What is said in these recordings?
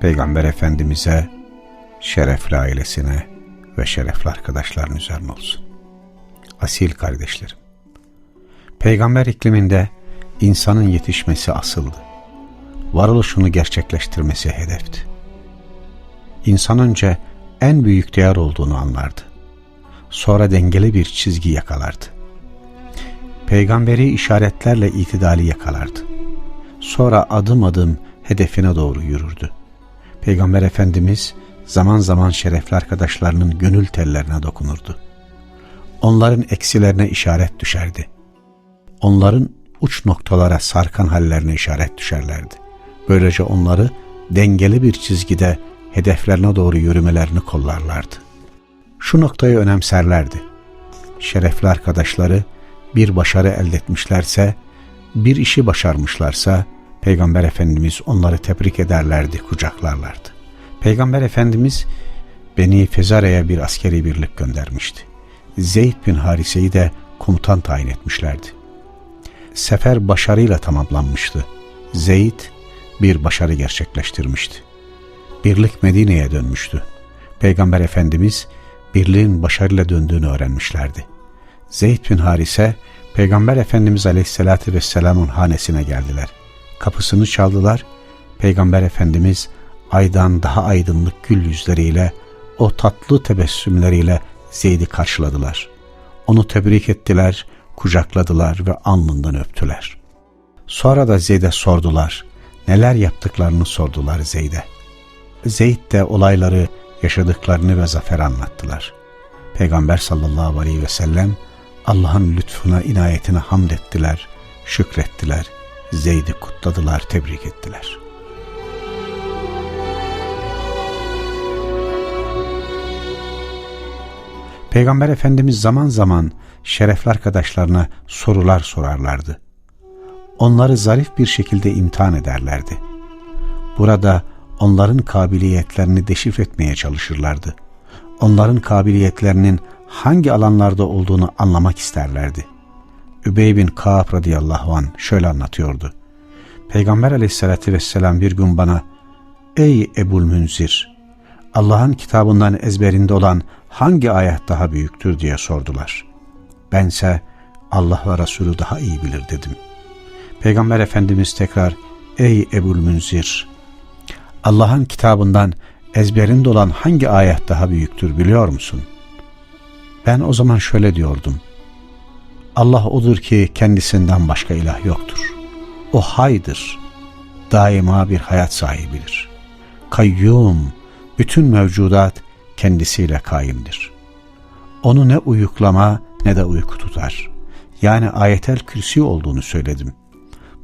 Peygamber Efendimiz'e, şerefli ailesine ve şerefli arkadaşların üzerine olsun. Asil kardeşlerim, Peygamber ikliminde insanın yetişmesi asıldı. Varoluşunu gerçekleştirmesi hedefti. İnsan önce en büyük değer olduğunu anlardı. Sonra dengeli bir çizgi yakalardı. Peygamberi işaretlerle itidali yakalardı. Sonra adım adım hedefine doğru yürürdü. Peygamber Efendimiz zaman zaman şerefli arkadaşlarının gönül tellerine dokunurdu. Onların eksilerine işaret düşerdi. Onların uç noktalara sarkan hallerine işaret düşerlerdi. Böylece onları dengeli bir çizgide hedeflerine doğru yürümelerini kollarlardı. Şu noktayı önemserlerdi. Şerefli arkadaşları bir başarı elde etmişlerse, bir işi başarmışlarsa, Peygamber Efendimiz onları tebrik ederlerdi, kucaklarlardı. Peygamber Efendimiz Beni Fezare'ye bir askeri birlik göndermişti. Zeyd bin Harise'yi de komutan tayin etmişlerdi. Sefer başarıyla tamamlanmıştı. Zeyd bir başarı gerçekleştirmişti. Birlik Medine'ye dönmüştü. Peygamber Efendimiz birliğin başarıyla döndüğünü öğrenmişlerdi. Zeyd bin Harise, Peygamber Efendimiz Aleyhisselatü Vesselam'ın hanesine geldiler. Kapısını çaldılar. Peygamber Efendimiz aydan daha aydınlık gül yüzleriyle, o tatlı tebessümleriyle Zeyd'i karşıladılar. Onu tebrik ettiler, kucakladılar ve alnından öptüler. Sonra da Zeyd'e sordular. Neler yaptıklarını sordular Zeyd'e. Zeyd de olayları, yaşadıklarını ve zafer anlattılar. Peygamber sallallahu aleyhi ve sellem Allah'ın lütfuna, inayetine hamd ettiler, şükrettiler, Zeyd'i kutladılar, tebrik ettiler. Peygamber Efendimiz zaman zaman şerefli arkadaşlarına sorular sorarlardı. Onları zarif bir şekilde imtihan ederlerdi. Burada onların kabiliyetlerini deşifre etmeye çalışırlardı. Onların kabiliyetlerinin hangi alanlarda olduğunu anlamak isterlerdi. Übey bin Kaab radıyallahu an şöyle anlatıyordu. Peygamber aleyhissalatü vesselam bir gün bana Ey Ebul Münzir! Allah'ın kitabından ezberinde olan hangi ayet daha büyüktür diye sordular. Bense Allah ve Resulü daha iyi bilir dedim. Peygamber Efendimiz tekrar Ey Ebul Münzir! Allah'ın kitabından ezberinde olan hangi ayet daha büyüktür biliyor musun? Ben o zaman şöyle diyordum. Allah odur ki kendisinden başka ilah yoktur. O haydır. Daima bir hayat sahibidir. Kayyum, bütün mevcudat kendisiyle kaimdir. Onu ne uyuklama ne de uyku tutar. Yani ayetel kürsi olduğunu söyledim.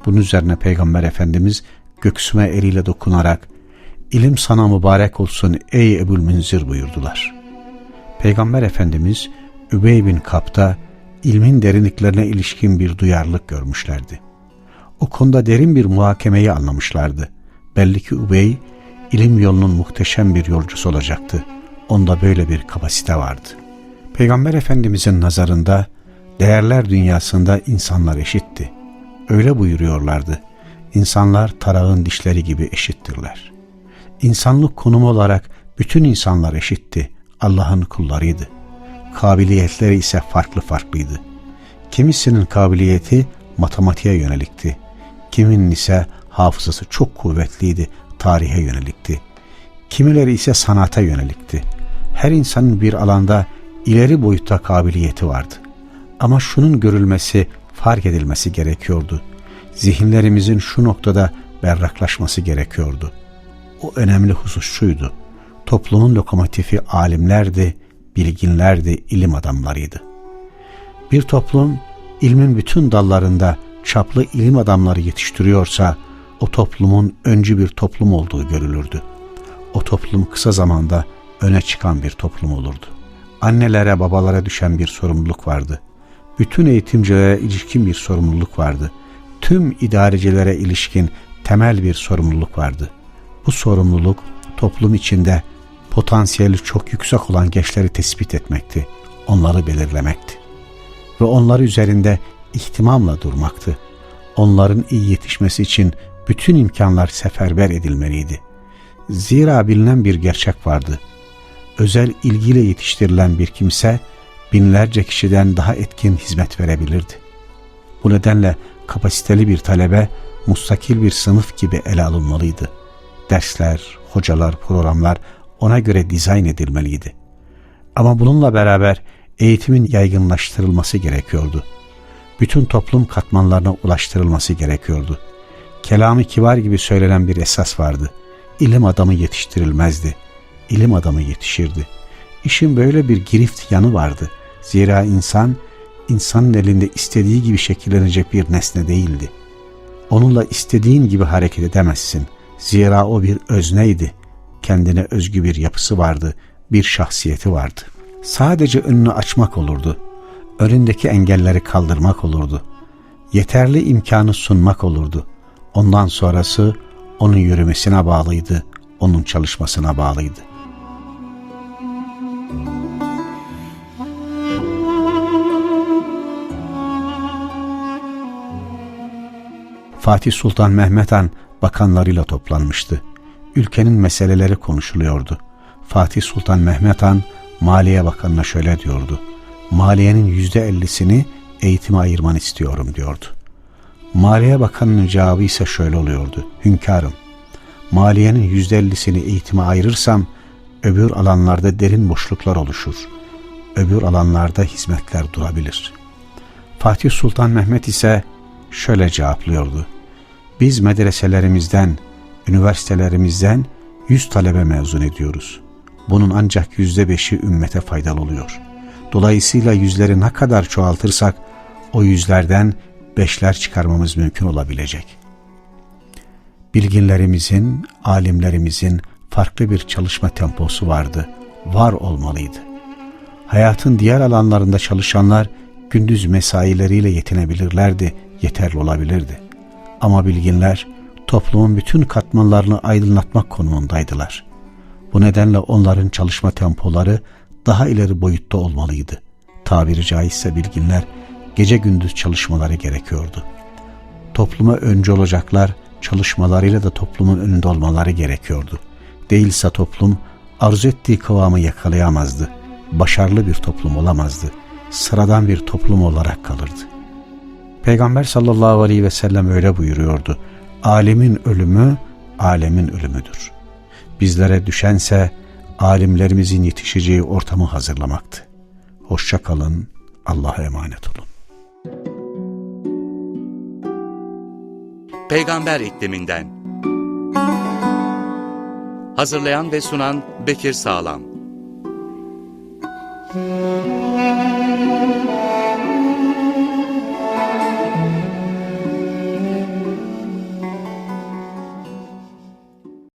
Bunun üzerine Peygamber Efendimiz göksüme eliyle dokunarak ilim sana mübarek olsun ey Ebul Münzir buyurdular. Peygamber Efendimiz Übey bin Kap'ta ilmin derinliklerine ilişkin bir duyarlılık görmüşlerdi. O konuda derin bir muhakemeyi anlamışlardı. Belli ki Übey ilim yolunun muhteşem bir yolcusu olacaktı. Onda böyle bir kapasite vardı. Peygamber Efendimizin nazarında değerler dünyasında insanlar eşitti. Öyle buyuruyorlardı. İnsanlar tarağın dişleri gibi eşittirler. İnsanlık konumu olarak bütün insanlar eşitti. Allah'ın kullarıydı. Kabiliyetleri ise farklı farklıydı. Kimisinin kabiliyeti matematiğe yönelikti. Kiminin ise hafızası çok kuvvetliydi, tarihe yönelikti. Kimileri ise sanata yönelikti. Her insanın bir alanda ileri boyutta kabiliyeti vardı. Ama şunun görülmesi, fark edilmesi gerekiyordu. Zihinlerimizin şu noktada berraklaşması gerekiyordu. O önemli husus şuydu. Toplumun lokomotifi alimlerdi, bilginlerdi, ilim adamlarıydı. Bir toplum ilmin bütün dallarında çaplı ilim adamları yetiştiriyorsa o toplumun öncü bir toplum olduğu görülürdü. o toplum kısa zamanda öne çıkan bir toplum olurdu. Annelere, babalara düşen bir sorumluluk vardı. Bütün eğitimcilere ilişkin bir sorumluluk vardı. Tüm idarecilere ilişkin temel bir sorumluluk vardı. Bu sorumluluk toplum içinde potansiyeli çok yüksek olan gençleri tespit etmekti, onları belirlemekti. Ve onları üzerinde ihtimamla durmaktı. Onların iyi yetişmesi için bütün imkanlar seferber edilmeliydi. Zira bilinen bir gerçek vardı. Özel ilgiyle yetiştirilen bir kimse binlerce kişiden daha etkin hizmet verebilirdi. Bu nedenle kapasiteli bir talebe mustakil bir sınıf gibi ele alınmalıydı. Dersler, hocalar, programlar ona göre dizayn edilmeliydi. Ama bununla beraber eğitimin yaygınlaştırılması gerekiyordu. Bütün toplum katmanlarına ulaştırılması gerekiyordu. Kelamı kibar gibi söylenen bir esas vardı. İlim adamı yetiştirilmezdi. İlim adamı yetişirdi. İşin böyle bir girift yanı vardı. Zira insan, insanın elinde istediği gibi şekillenecek bir nesne değildi. Onunla istediğin gibi hareket edemezsin. Zira o bir özneydi. Kendine özgü bir yapısı vardı, bir şahsiyeti vardı. Sadece önünü açmak olurdu. Önündeki engelleri kaldırmak olurdu. Yeterli imkanı sunmak olurdu. Ondan sonrası onun yürümesine bağlıydı, onun çalışmasına bağlıydı. Fatih Sultan Mehmet Han bakanlarıyla toplanmıştı. Ülkenin meseleleri konuşuluyordu. Fatih Sultan Mehmet Han Maliye Bakanı'na şöyle diyordu. Maliyenin yüzde ellisini eğitime ayırmanı istiyorum diyordu. Maliye Bakanı'nın cevabı ise şöyle oluyordu. Hünkârım, maliyenin yüzde ellisini eğitime ayırırsam öbür alanlarda derin boşluklar oluşur. Öbür alanlarda hizmetler durabilir. Fatih Sultan Mehmet ise şöyle cevaplıyordu. Biz medreselerimizden, üniversitelerimizden 100 talebe mezun ediyoruz. Bunun ancak yüzde beşi ümmete faydalı oluyor. Dolayısıyla yüzleri ne kadar çoğaltırsak o yüzlerden beşler çıkarmamız mümkün olabilecek. Bilginlerimizin, alimlerimizin farklı bir çalışma temposu vardı, var olmalıydı. Hayatın diğer alanlarında çalışanlar gündüz mesaileriyle yetinebilirlerdi, yeterli olabilirdi. Ama bilginler toplumun bütün katmanlarını aydınlatmak konumundaydılar. Bu nedenle onların çalışma tempoları daha ileri boyutta olmalıydı. Tabiri caizse bilginler gece gündüz çalışmaları gerekiyordu. Topluma önce olacaklar çalışmalarıyla da toplumun önünde olmaları gerekiyordu. Değilse toplum arzu ettiği kıvamı yakalayamazdı. Başarılı bir toplum olamazdı. Sıradan bir toplum olarak kalırdı. Peygamber sallallahu aleyhi ve sellem öyle buyuruyordu. Alemin ölümü, alemin ölümüdür. Bizlere düşense alimlerimizin yetişeceği ortamı hazırlamaktı. Hoşça kalın, Allah'a emanet olun. Peygamber ikliminden. Hazırlayan ve sunan Bekir Sağlam.